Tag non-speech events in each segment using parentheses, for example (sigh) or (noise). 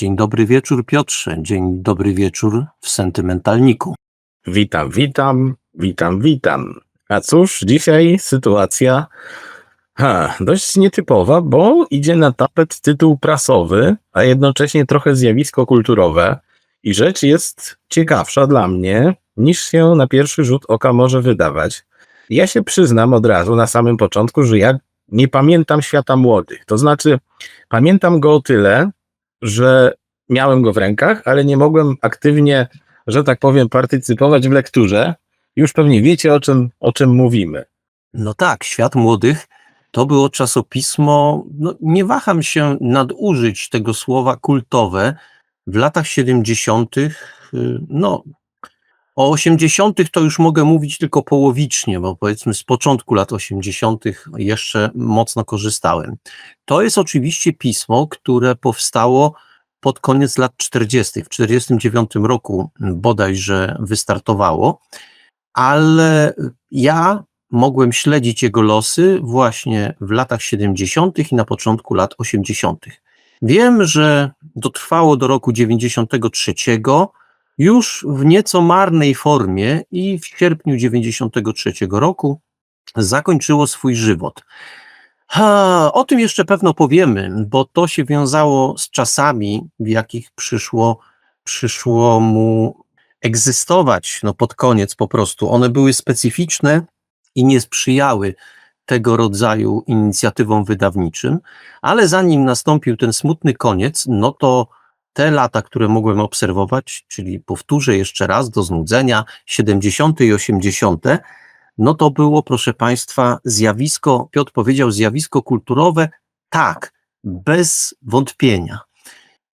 Dzień dobry wieczór Piotrze, dzień dobry wieczór w sentymentalniku. Witam, witam, witam, witam. A cóż, dzisiaj sytuacja ha, dość nietypowa, bo idzie na tapet tytuł prasowy, a jednocześnie trochę zjawisko kulturowe. I rzecz jest ciekawsza dla mnie, niż się na pierwszy rzut oka może wydawać. Ja się przyznam od razu na samym początku, że ja nie pamiętam świata młodych. To znaczy, pamiętam go o tyle, że miałem go w rękach, ale nie mogłem aktywnie że tak powiem, partycypować w lekturze, już pewnie wiecie, o czym, o czym mówimy. No tak, Świat Młodych to było czasopismo, no nie waham się nadużyć tego słowa kultowe, w latach 70., y, no o 80. to już mogę mówić tylko połowicznie, bo powiedzmy z początku lat 80. jeszcze mocno korzystałem. To jest oczywiście pismo, które powstało pod koniec lat 40. W 49 roku bodajże wystartowało, ale ja mogłem śledzić jego losy właśnie w latach 70. i na początku lat 80. Wiem, że dotrwało do roku 93 już w nieco marnej formie i w sierpniu 93 roku zakończyło swój żywot. Ha, o tym jeszcze pewno powiemy, bo to się wiązało z czasami, w jakich przyszło, przyszło mu egzystować no pod koniec po prostu. One były specyficzne i nie sprzyjały tego rodzaju inicjatywom wydawniczym, ale zanim nastąpił ten smutny koniec, no to te lata, które mogłem obserwować, czyli powtórzę jeszcze raz do znudzenia, 70. i 80., no to było, proszę Państwa, zjawisko, Piotr powiedział, zjawisko kulturowe, tak, bez wątpienia.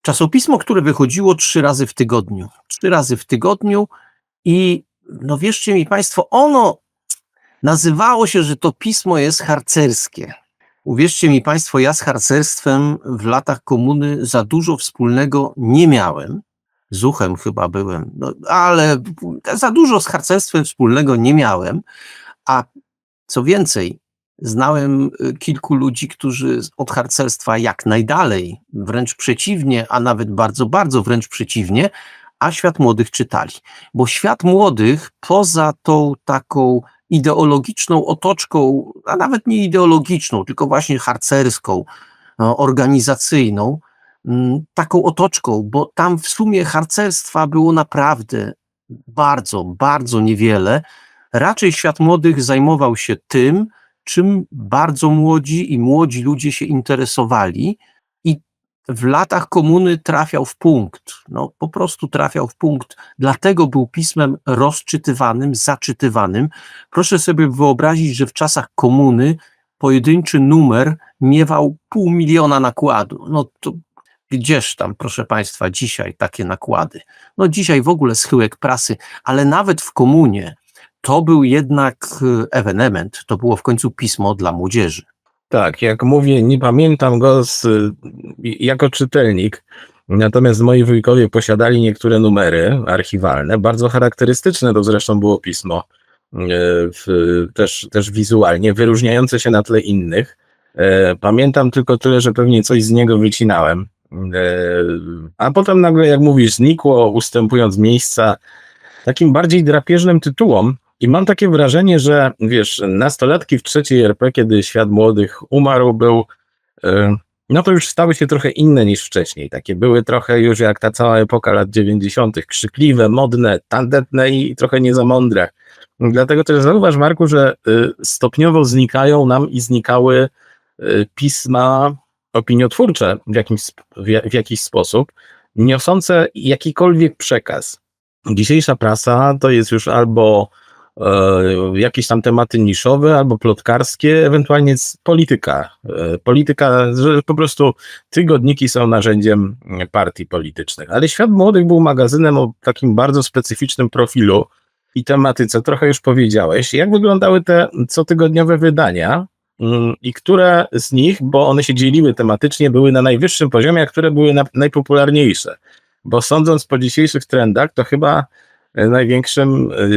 Czasopismo, które wychodziło trzy razy w tygodniu, trzy razy w tygodniu i no wierzcie mi Państwo, ono nazywało się, że to pismo jest harcerskie. Uwierzcie mi Państwo, ja z harcerstwem w latach komuny za dużo wspólnego nie miałem. Z uchem chyba byłem, no, ale za dużo z harcerstwem wspólnego nie miałem. A co więcej, znałem y, kilku ludzi, którzy od harcerstwa jak najdalej, wręcz przeciwnie, a nawet bardzo, bardzo wręcz przeciwnie, a świat młodych czytali. Bo świat młodych, poza tą taką ideologiczną otoczką, a nawet nie ideologiczną, tylko właśnie harcerską, no, organizacyjną, mm, taką otoczką, bo tam w sumie harcerstwa było naprawdę bardzo, bardzo niewiele. Raczej świat młodych zajmował się tym, czym bardzo młodzi i młodzi ludzie się interesowali, w latach komuny trafiał w punkt. No, po prostu trafiał w punkt. Dlatego był pismem rozczytywanym, zaczytywanym. Proszę sobie wyobrazić, że w czasach komuny pojedynczy numer miewał pół miliona nakładu. No to gdzież tam, proszę Państwa, dzisiaj takie nakłady? No dzisiaj w ogóle schyłek prasy, ale nawet w komunie to był jednak y, ewenement, to było w końcu pismo dla młodzieży. Tak, jak mówię, nie pamiętam go z, jako czytelnik, natomiast moi wujkowie posiadali niektóre numery archiwalne, bardzo charakterystyczne to zresztą było pismo, e, w, też, też wizualnie, wyróżniające się na tle innych. E, Pamiętam tylko tyle, że pewnie coś z niego wycinałem. E, A potem nagle, jak mówisz, znikło, ustępując miejsca takim bardziej drapieżnym tytułom. I mam takie wrażenie, że wiesz, nastolatki w trzeciej RP, kiedy świat młodych umarł, był, e, no to już stały się trochę inne niż wcześniej. Takie były trochę już jak ta cała epoka lat 90., krzykliwe, modne, tandetne i trochę nie za mądre. Dlatego też zauważ, Marku, że y, stopniowo znikają nam i znikały y, pisma opiniotwórcze w, jakimś, w, ja- w jakiś sposób, niosące jakikolwiek przekaz. Dzisiejsza prasa to jest już albo jakieś tam tematy niszowe, albo plotkarskie, ewentualnie polityka. E, polityka, że po prostu tygodniki są narzędziem partii politycznych. Ale Świat Młodych był magazynem o takim bardzo specyficznym profilu i tematyce. Trochę już powiedziałeś. Jak wyglądały te cotygodniowe wydania? Mm, I które z nich, bo one się dzieliły tematycznie, były na najwyższym poziomie, a które były na, najpopularniejsze? Bo sądząc po dzisiejszych trendach, to chyba e, największym e,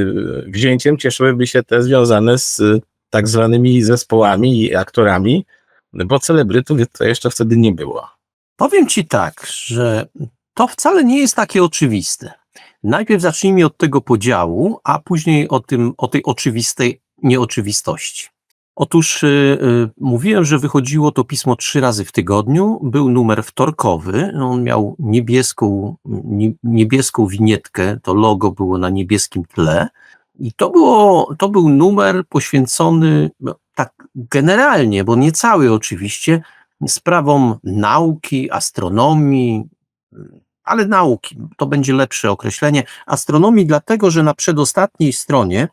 wzięciem cieszyłyby się te związane z e, tak zwanymi zespołami i aktorami, bo celebrytów to jeszcze wtedy nie było. Powiem Ci tak, że to wcale nie jest takie oczywiste. Najpierw zacznijmy od tego podziału, a później o, tym, o tej oczywistej nieoczywistości. Otóż y, y, mówiłem, że wychodziło to pismo trzy razy w tygodniu. Był numer wtorkowy. On miał niebieską, nie, niebieską winietkę. To logo było na niebieskim tle. I to, było, to był numer poświęcony no, tak generalnie, bo nie cały oczywiście, sprawom nauki, astronomii, ale nauki, to będzie lepsze określenie. Astronomii, dlatego że na przedostatniej stronie,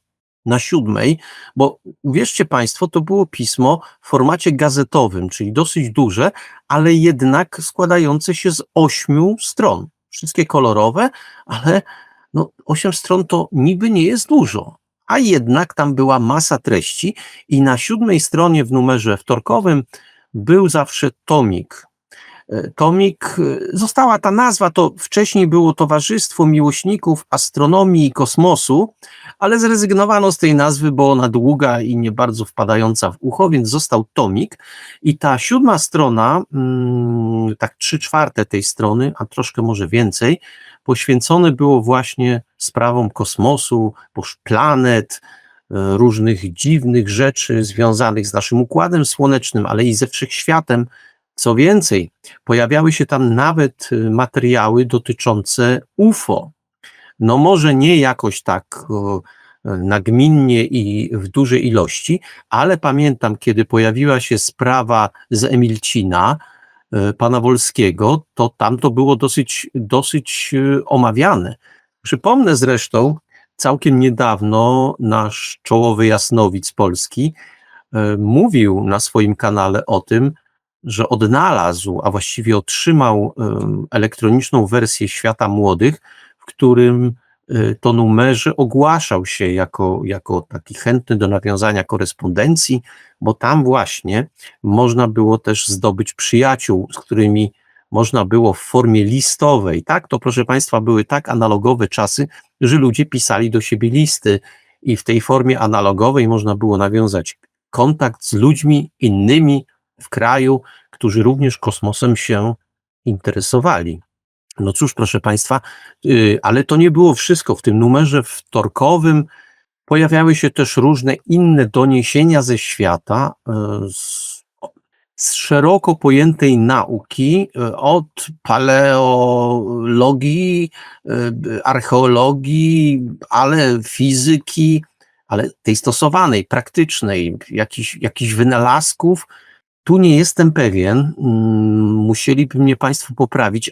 na siódmej, bo uwierzcie Państwo, to było pismo w formacie gazetowym, czyli dosyć duże, ale jednak składające się z ośmiu stron. Wszystkie kolorowe, ale no, osiem stron to niby nie jest dużo, a jednak tam była masa treści i na siódmej stronie w numerze wtorkowym był zawsze tomik. E, Tomik, e, została ta nazwa, to wcześniej było Towarzystwo Miłośników Astronomii i Kosmosu, ale zrezygnowano z tej nazwy, bo ona długa i nie bardzo wpadająca w ucho, więc został Tomik. I ta siódma strona, mm, tak trzy czwarte tej strony, a troszkę może więcej, poświęcone było właśnie sprawom kosmosu, planet, e, różnych dziwnych rzeczy związanych z naszym układem słonecznym, ale i ze wszechświatem. Co więcej, pojawiały się tam nawet y, materiały dotyczące UFO. No może nie jakoś tak nagminnie i w dużej ilości, ale pamiętam, kiedy pojawiła się sprawa z Emilcina, y, pana Wolskiego, to tam to było dosyć, dosyć y, omawiane. Przypomnę zresztą, całkiem niedawno nasz czołowy jasnowic polski mówił na swoim kanale o tym, że odnalazł, a właściwie otrzymał elektroniczną wersję Świata Młodych, w którym y, to numerze ogłaszał się jako, jako taki chętny do nawiązania korespondencji, bo tam właśnie można było też zdobyć przyjaciół, z którymi można było w formie listowej, tak? To proszę Państwa, były tak analogowe czasy, że ludzie pisali do siebie listy i w tej formie analogowej można było nawiązać kontakt z ludźmi innymi w kraju, którzy również kosmosem się interesowali. No cóż, proszę Państwa, yy, ale to nie było wszystko. W tym numerze wtorkowym pojawiały się też różne inne doniesienia ze świata, yy, z, z szeroko pojętej nauki, yy, od paleologii, archeologii, ale fizyki, ale tej stosowanej, praktycznej, jakichś jakichś wynalazków, tu nie jestem pewien, mm, musieliby mnie Państwo poprawić.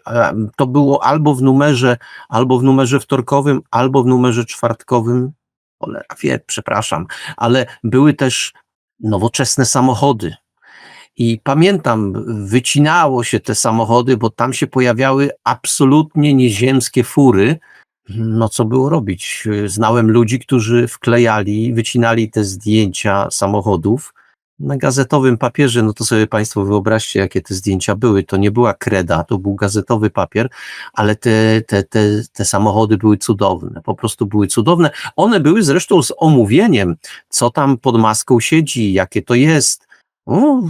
To było albo w numerze, albo w numerze wtorkowym, albo w numerze czwartkowym. Cholera wie, przepraszam, ale były też nowoczesne samochody. I pamiętam, wycinało się te samochody, bo tam się pojawiały absolutnie nieziemskie fury. No co było robić? Znałem ludzi, którzy wklejali, wycinali te zdjęcia samochodów na gazetowym papierze, no to sobie Państwo wyobraźcie, jakie te zdjęcia były. To nie była kreda, to był gazetowy papier, ale te, te, te, te samochody były cudowne, po prostu były cudowne. One były zresztą z omówieniem, co tam pod maską siedzi, jakie to jest. O,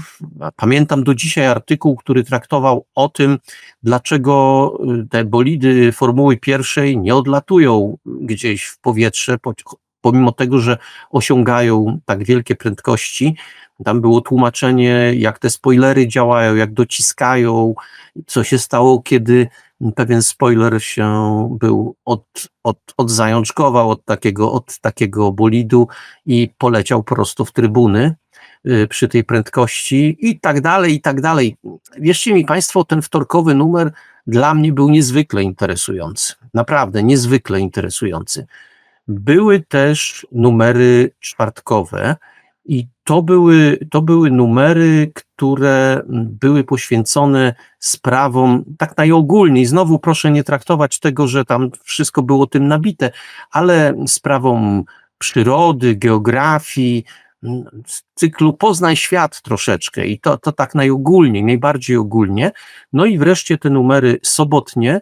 pamiętam do dzisiaj artykuł, który traktował o tym, dlaczego y, te bolidy Formuły pierwszej nie odlatują gdzieś w powietrze, po- pomimo tego, że osiągają tak wielkie prędkości. Tam było tłumaczenie, jak te spoilery działają, jak dociskają, co się stało, kiedy pewien spoiler się był od, od, odzajączkował od takiego, od takiego bolidu i poleciał prosto w trybuny y, przy tej prędkości i tak dalej, i tak dalej. Wierzcie mi Państwo, ten wtorkowy numer dla mnie był niezwykle interesujący. Naprawdę niezwykle interesujący. Były też numery czwartkowe i to były, to były numery, które były poświęcone sprawom tak najogólniej. Znowu proszę nie traktować tego, że tam wszystko było tym nabite, ale sprawom przyrody, geografii, cyklu Poznaj świat troszeczkę i to, to tak najogólniej, najbardziej ogólnie. No i wreszcie te numery sobotnie,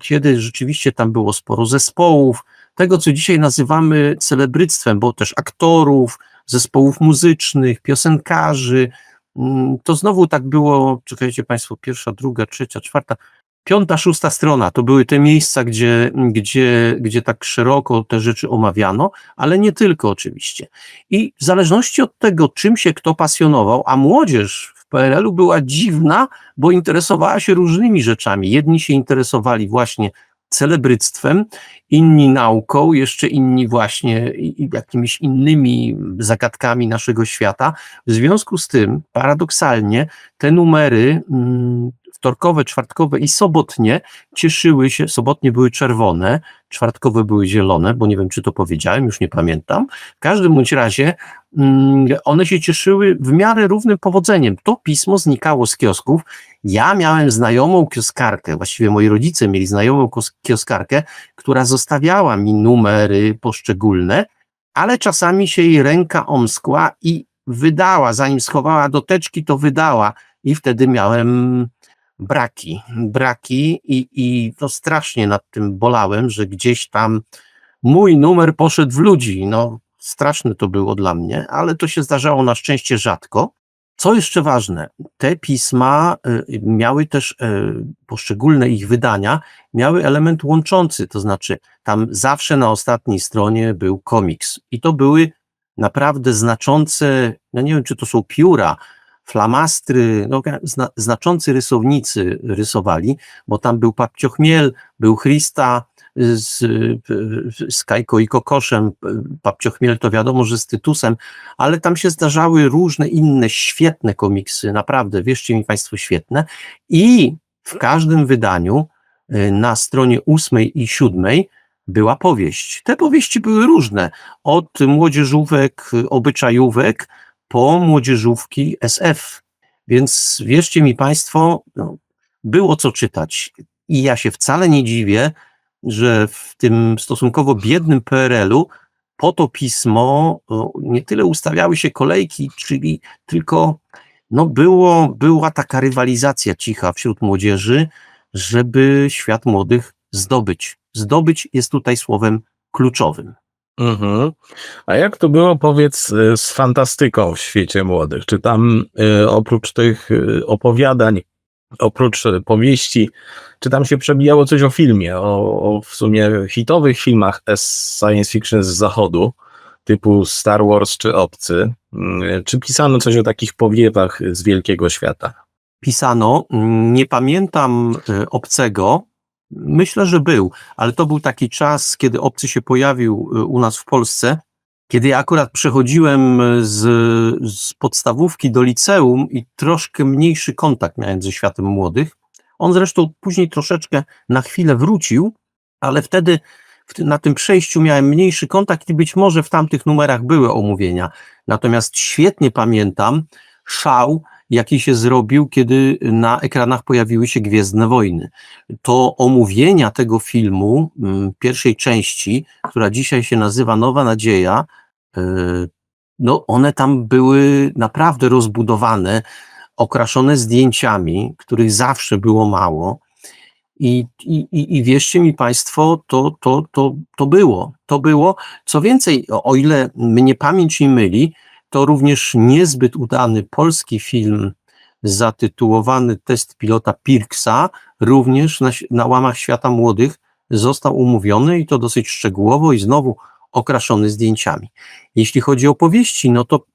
kiedy rzeczywiście tam było sporo zespołów, tego co dzisiaj nazywamy celebryctwem, bo też aktorów, zespołów muzycznych, piosenkarzy. Mm, To znowu tak było, czekajcie Państwo, pierwsza, druga, trzecia, czwarta, piąta, szósta strona to były te miejsca, gdzie, gdzie, gdzie tak szeroko te rzeczy omawiano, ale nie tylko oczywiście. I w zależności od tego, czym się kto pasjonował, a młodzież w PRL-u była dziwna, bo interesowała się różnymi rzeczami. Jedni się interesowali właśnie celebryctwem, inni nauką, jeszcze inni właśnie jakimiś innymi zagadkami naszego świata. W związku z tym, paradoksalnie, te numery mm, wtorkowe, czwartkowe i sobotnie cieszyły się, sobotnie były czerwone, czwartkowe były zielone, bo nie wiem, czy to powiedziałem, już nie pamiętam. W każdym bądź razie mm, one się cieszyły w miarę równym powodzeniem. To pismo znikało z kiosków. Ja miałem znajomą kioskarkę, właściwie moi rodzice mieli znajomą kioskarkę, która zostawiała mi numery poszczególne, ale czasami się jej ręka omskła i wydała, zanim schowała do teczki, to wydała i wtedy miałem braki, braki i, i to strasznie nad tym bolałem, że gdzieś tam mój numer poszedł w ludzi, no straszne to było dla mnie, ale to się zdarzało na szczęście rzadko. Co jeszcze ważne, te pisma y, miały też y, poszczególne ich wydania, miały element łączący, to znaczy tam zawsze na ostatniej stronie był komiks i to były naprawdę znaczące, no nie wiem czy to są pióra, flamastry, no, zna, znaczący rysownicy rysowali, bo tam był Papciochmiel, był Christa z, z Kajko i Kokoszem, Papciochmiel to wiadomo, że z Tytusem, ale tam się zdarzały różne inne świetne komiksy, naprawdę, wierzcie mi Państwo, świetne i w każdym wydaniu y, na stronie ósmej i siódmej była powieść. Te powieści były różne, od młodzieżówek, obyczajówek, po młodzieżówki SF. Więc wierzcie mi Państwo, no, było co czytać. I ja się wcale nie dziwię, że w tym stosunkowo biednym PRL-u po to pismo o, nie tyle ustawiały się kolejki, czyli tylko no było, była taka rywalizacja cicha wśród młodzieży, żeby świat młodych zdobyć. Zdobyć jest tutaj słowem kluczowym. Mhm. A jak to było, powiedz, y, z fantastyką w świecie młodych? Czy tam y, oprócz tych y, opowiadań, oprócz y, powieści, czy tam się przebijało coś o filmie, o, o w sumie hitowych filmach science fiction z zachodu, typu Star Wars czy Obcy? Y, Czy pisano coś o takich powiewach z wielkiego świata? pisano. Nie pamiętam e, obcego. Myślę, że był, ale to był taki czas, kiedy obcy się pojawił e, u nas w Polsce, kiedy ja akurat przechodziłem e, z, z podstawówki do liceum i troszkę mniejszy kontakt miałem ze światem młodych. On zresztą później troszeczkę na chwilę wrócił, ale wtedy na tym przejściu miałem mniejszy kontakt i być może w tamtych numerach były omówienia. Natomiast świetnie pamiętam szał, jaki się zrobił, kiedy na ekranach pojawiły się Gwiezdne Wojny. To omówienia tego filmu, mm, pierwszej części, która dzisiaj się nazywa Nowa Nadzieja, y, no one tam były naprawdę rozbudowane, okraszone zdjęciami, których zawsze było mało. I, i, i- wierzcie mi Państwo, to, to, to, to było. To było. Co więcej, o ile mnie pamięć nie myli, to również niezbyt udany polski film zatytułowany Test pilota Pirksa, również na, na łamach świata młodych został umówiony i to dosyć szczegółowo i znowu okraszony zdjęciami. Jeśli chodzi o powieści, no to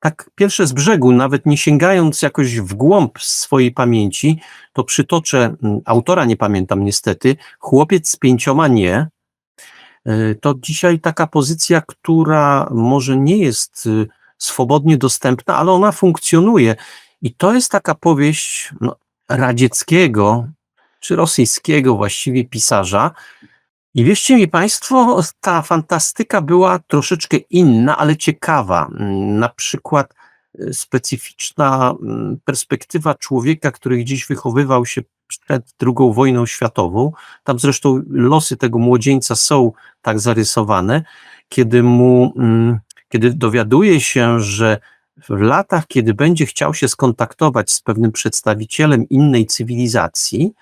tak pierwsze z brzegu, nawet nie sięgając jakoś w głąb swojej pamięci, to przytoczę, mm, autora nie pamiętam niestety, Chłopiec z pięcioma nie. Y, To dzisiaj taka pozycja, która może nie jest y, swobodnie dostępna, ale ona funkcjonuje. I to jest taka powieść no, radzieckiego, czy rosyjskiego właściwie pisarza. I wierzcie mi Państwo, ta fantastyka była troszeczkę inna, ale ciekawa. Mm, Na przykład specyficzna mm, perspektywa człowieka, który gdzieś wychowywał się przed II wojną światową. Tam zresztą losy tego młodzieńca są tak zarysowane, kiedy mu, mm, kiedy dowiaduje się, że w latach, kiedy będzie chciał się skontaktować z pewnym przedstawicielem innej cywilizacji,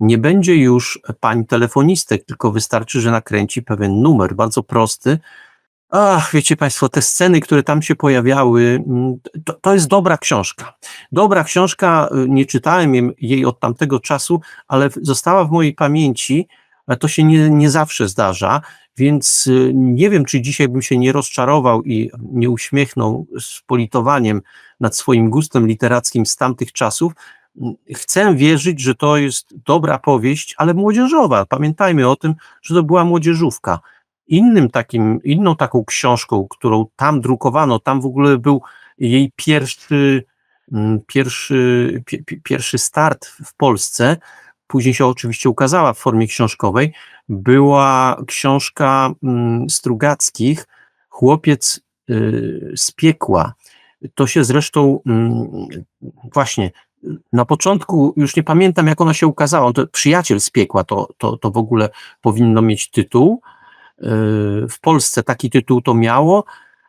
nie będzie już pań telefonistek, tylko wystarczy, że nakręci pewien numer, bardzo prosty, Ach, wiecie Państwo, te sceny, które tam się pojawiały, mm, to, to jest dobra książka. Dobra książka, y, nie czytałem jej- od tamtego czasu, ale została w mojej pamięci. To się nie, nie zawsze zdarza, więc y, nie wiem, czy dzisiaj bym się nie rozczarował i nie uśmiechnął z politowaniem nad swoim gustem literackim z tamtych czasów. Mm, Chcę wierzyć, że to jest dobra powieść, ale młodzieżowa. Pamiętajmy o tym, że to była młodzieżówka innym takim, inną taką książką, którą tam drukowano, tam w ogóle był jej pierwszy, mm, pierwszy, pi- pi- pierwszy start w Polsce, później się oczywiście ukazała w formie książkowej, była książka mm, Strugackich, Chłopiec y, z piekła. To się zresztą mm, właśnie na początku, już nie pamiętam jak ona się ukazała, to Przyjaciel z piekła to, to, to w ogóle powinno mieć tytuł, w Polsce taki tytuł to miało,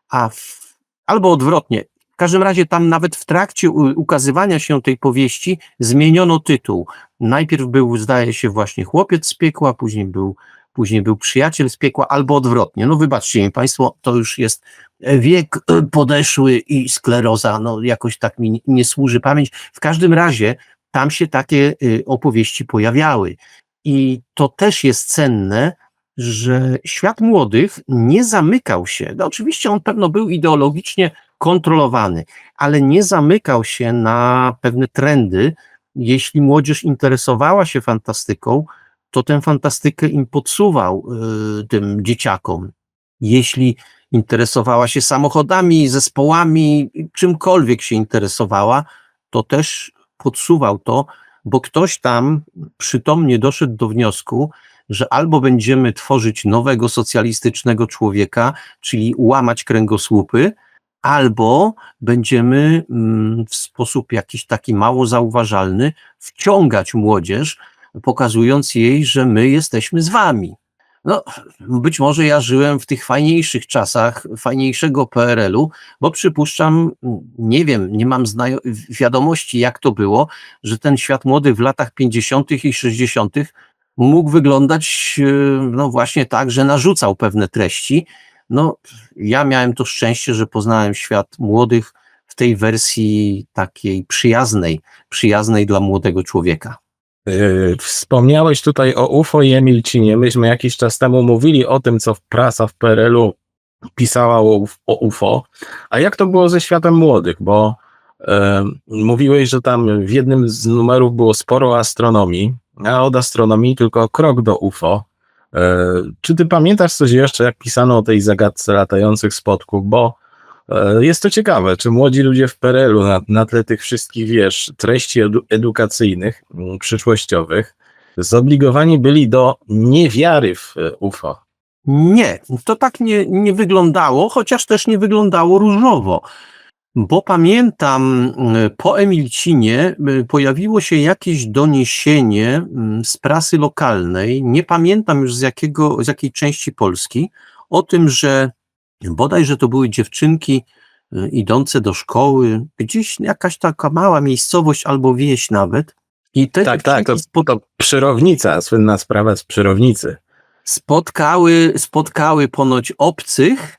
a w, albo odwrotnie. W każdym razie tam nawet w trakcie ukazywania się tej powieści zmieniono tytuł. Najpierw był, zdaje się, właśnie chłopiec z piekła, później był, później był przyjaciel z piekła, albo odwrotnie. No wybaczcie mi Państwo, to już jest wiek (clears throat) podeszły i skleroza, no jakoś tak mi nie- nie służy pamięć. W każdym razie tam się takie y, opowieści pojawiały. I to też jest cenne, że świat młodych nie zamykał się. No oczywiście on pewno był ideologicznie kontrolowany, ale nie zamykał się na pewne trendy. Jeśli młodzież interesowała się fantastyką, to tę fantastykę im podsuwał y, tym dzieciakom. Jeśli interesowała się samochodami, zespołami, czymkolwiek się interesowała, to też podsuwał to, bo ktoś tam przytomnie doszedł do wniosku, że albo będziemy tworzyć nowego socjalistycznego człowieka, czyli łamać kręgosłupy, albo będziemy mm, w sposób jakiś taki mało zauważalny wciągać młodzież, pokazując jej, że my jesteśmy z wami. No, być może ja żyłem w tych fajniejszych czasach, fajniejszego PRL-u, bo przypuszczam, nie wiem, nie mam wiadomości, jak to było, że ten świat młody w latach 50. i 60. mógł wyglądać, e, no właśnie tak, że narzucał pewne treści. No, ja miałem to szczęście, że poznałem świat młodych w tej wersji takiej przyjaznej, przyjaznej dla młodego człowieka. Yy, Wspomniałeś tutaj o UFO i Emilcinie. Myśmy jakiś czas temu mówili o tym, co prasa w PRL-u pisała o, uf- o UFO. A jak to było ze światem młodych? Bo e, mówiłeś, że tam w jednym z numerów było sporo astronomii, od astronomii tylko krok do UFO. E, czy ty pamiętasz coś jeszcze, jak pisano o tej zagadce latających spotków? Bo e, jest to ciekawe, czy młodzi ludzie w PRL-u na, na tle tych wszystkich, wiesz, treści edu, edukacyjnych, mm, przyszłościowych, zobligowani byli do niewiary w e, UFO. Nie, to tak nie, nie wyglądało, chociaż też nie wyglądało różowo. Bo pamiętam, y, po Emilcinie y, pojawiło się jakieś doniesienie mm, z prasy lokalnej, nie pamiętam już z, jakiego, z jakiej części Polski, o tym, że bodajże to były dziewczynki y, idące do szkoły, gdzieś jakaś taka mała miejscowość albo wieś nawet. I te Tak, tak, to, spod- to przyrownica, słynna sprawa z przyrownicy. spotkały, spotkały ponoć obcych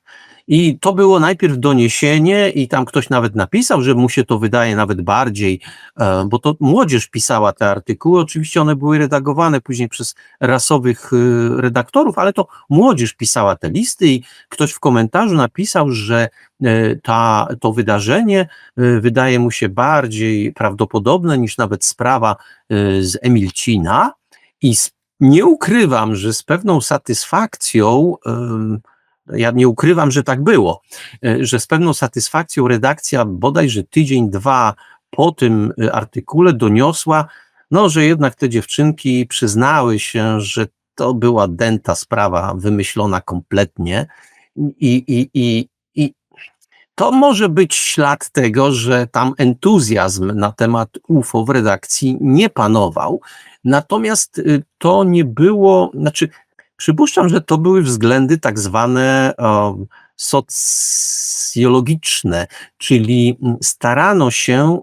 i to było najpierw doniesienie i tam ktoś nawet napisał, że mu się to wydaje nawet bardziej, e, bo to młodzież pisała te artykuły, oczywiście one były redagowane później przez rasowych e, redaktorów, ale to młodzież pisała te listy i ktoś w komentarzu napisał, że e, ta, to wydarzenie wydaje mu się bardziej prawdopodobne niż nawet sprawa z Emilcina i nie ukrywam, że z pewną satysfakcją, ym, ja nie ukrywam, że tak było, y, że z pewną satysfakcją redakcja bodajże tydzień, dwa po tym y, artykule doniosła, no, że jednak te dziewczynki przyznały się, że to była dęta sprawa wymyślona kompletnie i, i, i, i to może być ślad tego, że tam entuzjazm na temat UFO w redakcji nie panował, Natomiast y, to nie było, znaczy, przypuszczam, że to były względy tak zwane socjologiczne, czyli mm, starano się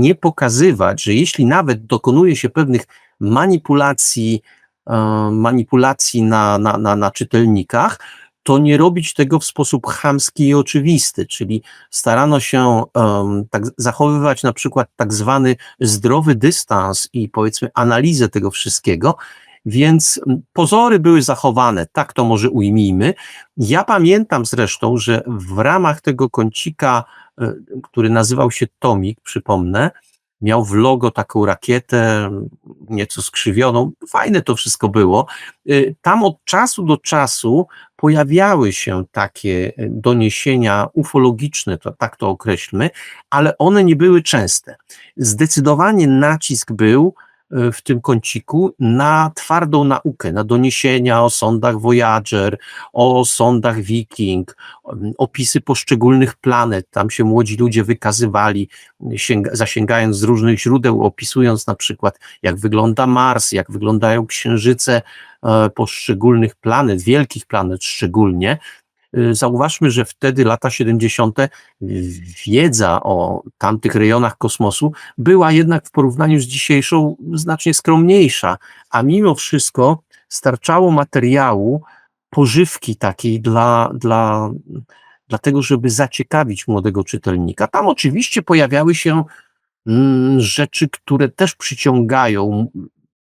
nie pokazywać, że jeśli nawet dokonuje się pewnych manipulacji, um, manipulacji na, na, na, na czytelnikach, to nie robić tego w sposób chamski i oczywisty, czyli starano się um, tak zachowywać na przykład tak zwany zdrowy dystans i powiedzmy analizę tego wszystkiego, więc pozory były zachowane, tak to może ujmijmy. Ja pamiętam zresztą, że w ramach tego kącika, e, który nazywał się Tomik, przypomnę, miał w logo taką rakietę, nieco skrzywioną. Fajne to wszystko było. Y, Tam od czasu do czasu pojawiały się takie e, doniesienia ufologiczne, to, tak to określmy, ale one nie były częste. Zdecydowanie nacisk był e, w tym kąciku na twardą naukę, na doniesienia o sondach Voyager, o sondach Viking, opisy poszczególnych planet. Tam się młodzi ludzie wykazywali, sięga, zasięgając z różnych źródeł, opisując na przykład, jak wygląda Mars, jak wyglądają księżyce e, poszczególnych planet, wielkich planet szczególnie. Y, Zauważmy, że wtedy, lata 70., wiedza o tamtych rejonach kosmosu była jednak w porównaniu z dzisiejszą znacznie skromniejsza, a mimo wszystko starczało materiału, pożywki takiej dla, dla, dla tego, żeby zaciekawić młodego czytelnika. Tam oczywiście pojawiały się mm, rzeczy, które też przyciągają,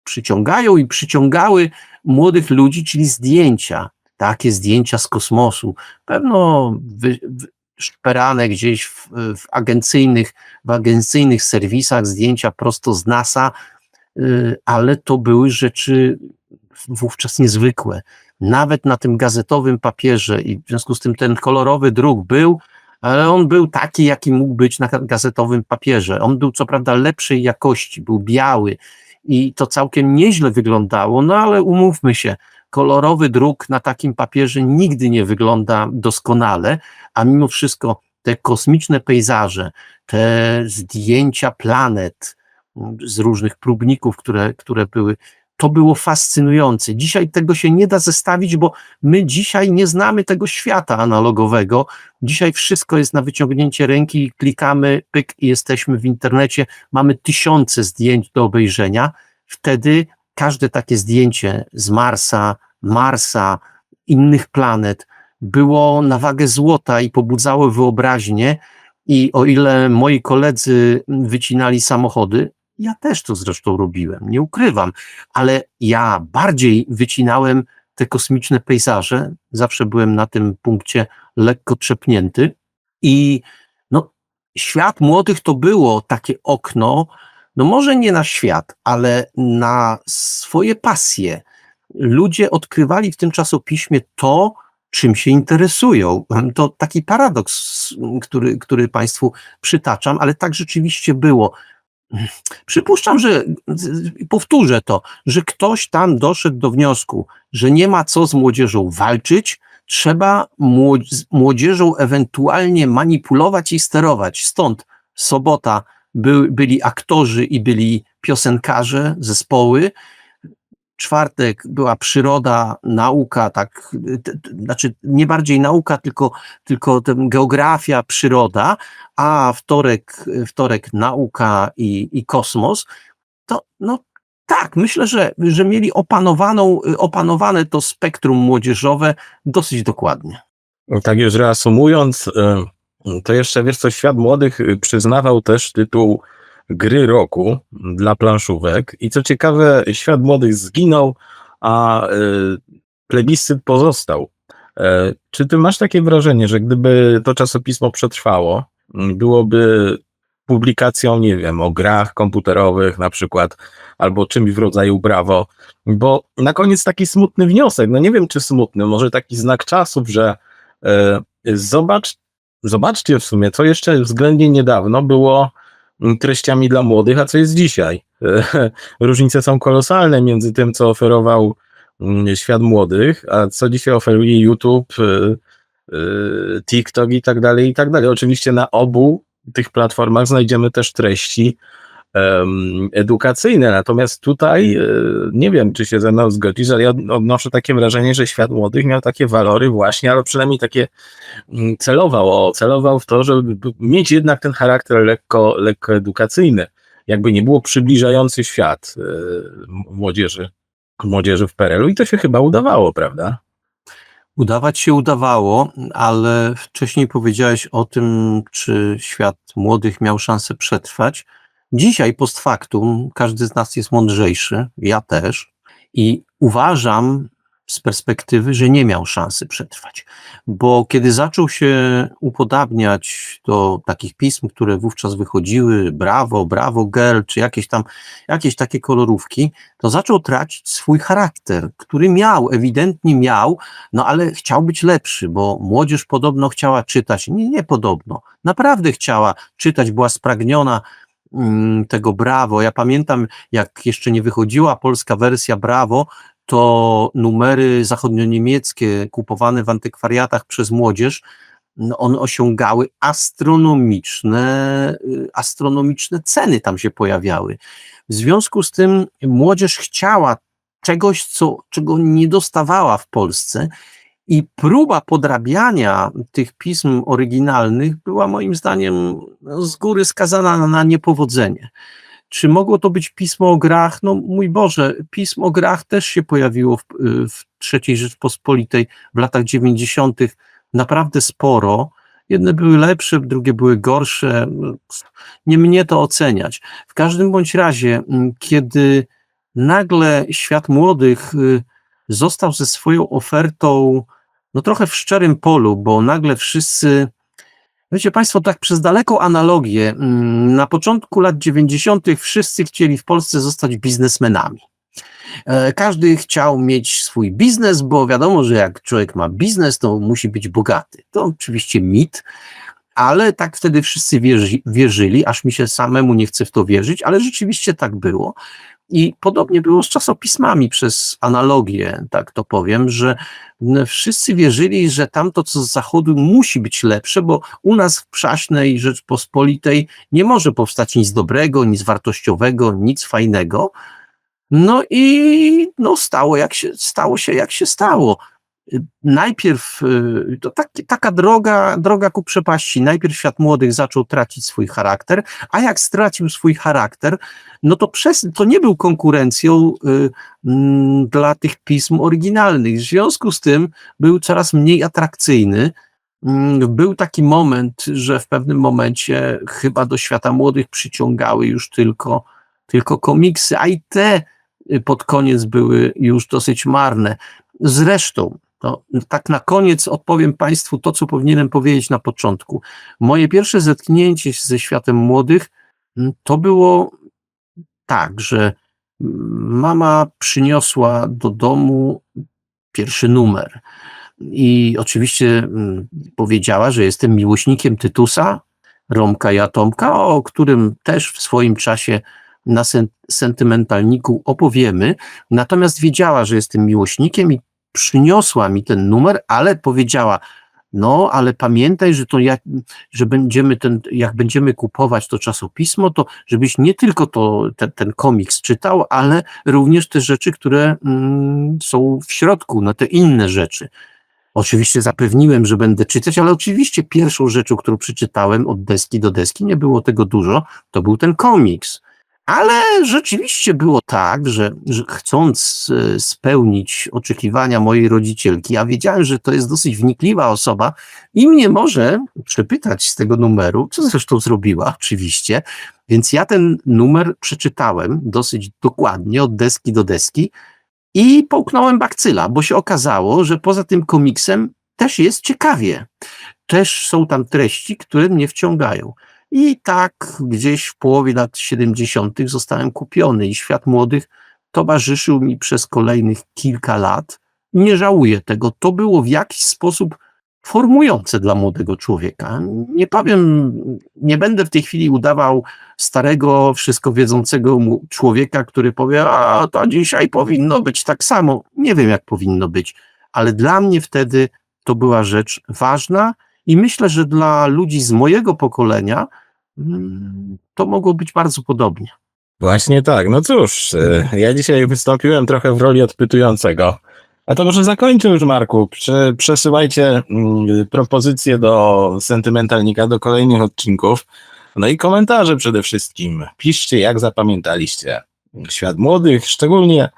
przyciągają i przyciągały młodych ludzi, czyli zdjęcia takie zdjęcia z kosmosu, pewno wy, wy, szperane gdzieś w, w, agencyjnych, w agencyjnych serwisach, zdjęcia prosto z NASA, y, ale to były rzeczy wówczas niezwykłe. Nawet na tym gazetowym papierze i w związku z tym ten kolorowy druk był, ale on był taki, jaki mógł być na gazetowym papierze. On był co prawda lepszej jakości, był biały i to całkiem nieźle wyglądało, no ale umówmy się, kolorowy druk na takim papierze nigdy nie wygląda doskonale, a mimo wszystko te kosmiczne pejzaże, te zdjęcia planet z różnych próbników, które, które były, to było fascynujące. Dzisiaj tego się nie da zestawić, bo my dzisiaj nie znamy tego świata analogowego. Dzisiaj wszystko jest na wyciągnięcie ręki, klikamy, pyk i jesteśmy w internecie, mamy tysiące zdjęć do obejrzenia. Wtedy każde takie zdjęcie z Marsa, Marsa, innych planet było na wagę złota i pobudzało wyobraźnię. I o ile moi koledzy wycinali samochody, ja też to zresztą robiłem, nie ukrywam, ale ja bardziej wycinałem te kosmiczne pejzaże. Zawsze byłem na tym punkcie lekko trzepnięty. I no, świat młodych to było takie okno, no może nie na świat, ale na swoje pasje. Ludzie odkrywali w tym czasopiśmie to, czym się interesują. To taki paradoks, który, który Państwu przytaczam, ale tak rzeczywiście było. Przypuszczam, że powtórzę to, że ktoś tam doszedł do wniosku, że nie ma co z młodzieżą walczyć, trzeba młodzieżą ewentualnie manipulować i sterować. Stąd sobota by, byli aktorzy i byli piosenkarze, zespoły. Czwartek była przyroda, nauka, tak, t, t, znaczy nie bardziej nauka, tylko, tylko geografia, przyroda, a wtorek, wtorek nauka i, i kosmos. To no tak, myślę, że, że mieli opanowaną, opanowane to spektrum młodzieżowe dosyć dokładnie. Tak już reasumując, to jeszcze wiesz co, Świat Młodych przyznawał też tytuł gry roku dla planszówek. I co ciekawe, Świat Młodych zginął, a plebiscyt pozostał. Czy ty masz takie wrażenie, że gdyby to czasopismo przetrwało, byłoby publikacją, nie wiem, o grach komputerowych na przykład, albo czymś w rodzaju brawo, bo na koniec taki smutny wniosek, no nie wiem czy smutny, może taki znak czasów, że e, zobacz, zobaczcie w sumie, co jeszcze względnie niedawno było treściami dla młodych, a co jest dzisiaj. (laughs) Różnice są kolosalne między tym, co oferował mm, świat młodych, a co dzisiaj oferuje YouTube, e, e, TikTok i tak dalej, i tak dalej. Oczywiście na obu tych platformach znajdziemy też treści edukacyjne, natomiast tutaj nie wiem, czy się ze mną zgodzisz, ale ja odnoszę takie wrażenie, że świat młodych miał takie walory właśnie, albo przynajmniej takie mm, celował, o, celował w to, żeby mieć jednak ten charakter lekko, lekko edukacyjny, jakby nie było przybliżający świat młodzieży, młodzieży w PRL-u i to się chyba udawało, prawda? Udawać się udawało, ale wcześniej powiedziałeś o tym, czy świat młodych miał szansę przetrwać. Dzisiaj, post factum, każdy z nas jest mądrzejszy, ja też, i uważam z perspektywy, że nie miał szansy przetrwać. Bo kiedy zaczął się upodabniać do takich pism, które wówczas wychodziły, brawo, brawo, girl, czy jakieś tam, jakieś takie kolorówki, to zaczął tracić swój charakter, który miał, ewidentnie miał, no ale chciał być lepszy, bo młodzież podobno chciała czytać. Nie, nie podobno. Naprawdę chciała czytać, była spragniona tego Brawo. Ja pamiętam, jak jeszcze nie wychodziła polska wersja Brawo, to numery zachodnio-niemieckie kupowane w antykwariatach przez młodzież, no one osiągały astronomiczne, y, astronomiczne ceny tam się pojawiały. W związku z tym młodzież chciała czegoś, co, czego nie dostawała w Polsce i próba podrabiania tych pism oryginalnych była moim zdaniem z góry skazana na- niepowodzenie. Czy mogło to być pismo o grach? No mój Boże, pismo o grach też się pojawiło w, w III Rzeczpospolitej w latach 90. naprawdę sporo. Jedne były lepsze, drugie były gorsze. Nie mnie to oceniać. W każdym bądź razie, kiedy nagle świat młodych y, został ze swoją ofertą no trochę w szczerym polu, bo nagle wszyscy Wiecie Państwo, tak przez daleką analogię, mm, na początku lat 90. wszyscy chcieli w Polsce zostać biznesmenami. E, Każdy chciał mieć swój biznes, bo wiadomo, że jak człowiek ma biznes, to musi być bogaty. To oczywiście mit, ale tak wtedy wszyscy wierzy, wierzyli, aż mi się samemu nie chce w to wierzyć, ale rzeczywiście tak było. I podobnie było z czasopismami przez analogię, tak to powiem, że wszyscy wierzyli, że tamto, co z zachodu musi być lepsze, bo u nas w przaśnej Rzeczpospolitej nie może powstać nic dobrego, nic wartościowego, nic fajnego. No i no stało, jak się, stało się, jak się stało. Najpierw y, to tak, taka droga, droga ku przepaści. Najpierw świat młodych zaczął tracić swój charakter, a jak stracił swój charakter, no to przez, to nie był konkurencją y, mm, dla tych pism oryginalnych. W związku z tym był coraz mniej atrakcyjny. Mm, Był taki moment, że w pewnym momencie chyba do świata młodych przyciągały już tylko, tylko komiksy, a i te y, pod koniec były już dosyć marne. Zresztą, to tak na koniec odpowiem Państwu to, co powinienem powiedzieć na początku. Moje pierwsze zetknięcie ze światem młodych to było tak, że mama przyniosła do domu pierwszy numer. I oczywiście powiedziała, że jestem miłośnikiem Tytusa, Romka i Atomka, o którym też w swoim czasie na sen- sentymentalniku opowiemy. Natomiast wiedziała, że jestem miłośnikiem i przyniosła mi ten numer, ale powiedziała, no, ale pamiętaj, że to jak, że będziemy ten, jak będziemy kupować to czasopismo, to żebyś nie tylko to, ten, ten komiks czytał, ale również te rzeczy, które mm, są w środku, no te inne rzeczy. Oczywiście zapewniłem, że będę czytać, ale oczywiście pierwszą rzeczą, którą przeczytałem od deski do deski, nie było tego dużo, to był ten komiks. Ale rzeczywiście było tak, że, że chcąc e, spełnić oczekiwania mojej rodzicielki, ja wiedziałem, że to jest dosyć wnikliwa osoba i mnie może przepytać z tego numeru, co zresztą zrobiła oczywiście, więc ja ten numer przeczytałem dosyć dokładnie od deski do deski i połknąłem bakcyla, bo się okazało, że poza tym komiksem też jest ciekawie. Też są tam treści, które mnie wciągają. I tak gdzieś w połowie lat 70. zostałem kupiony i świat młodych towarzyszył mi przez kolejnych kilka lat. Nie żałuję tego. To było w jakiś sposób formujące dla młodego człowieka. Nie powiem, nie będę w tej chwili udawał starego, wszystko wiedzącego człowieka, który powie, a to dzisiaj powinno być tak samo. Nie wiem, jak powinno być, ale dla mnie wtedy to była rzecz ważna i myślę, że dla ludzi z mojego pokolenia to mogło być bardzo podobnie. Właśnie tak. No cóż, e, ja dzisiaj wystąpiłem trochę w roli odpytującego. A to może zakończę już, Marku. Prze, przesyłajcie mm, propozycje do sentymentalnika do kolejnych odcinków. No i komentarze przede wszystkim. Piszcie, jak zapamiętaliście świat młodych. Szczególnie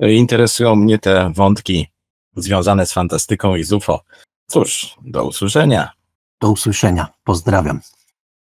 e, interesują mnie te wątki związane z fantastyką i z UFO. Cóż, do usłyszenia. Do usłyszenia. Pozdrawiam.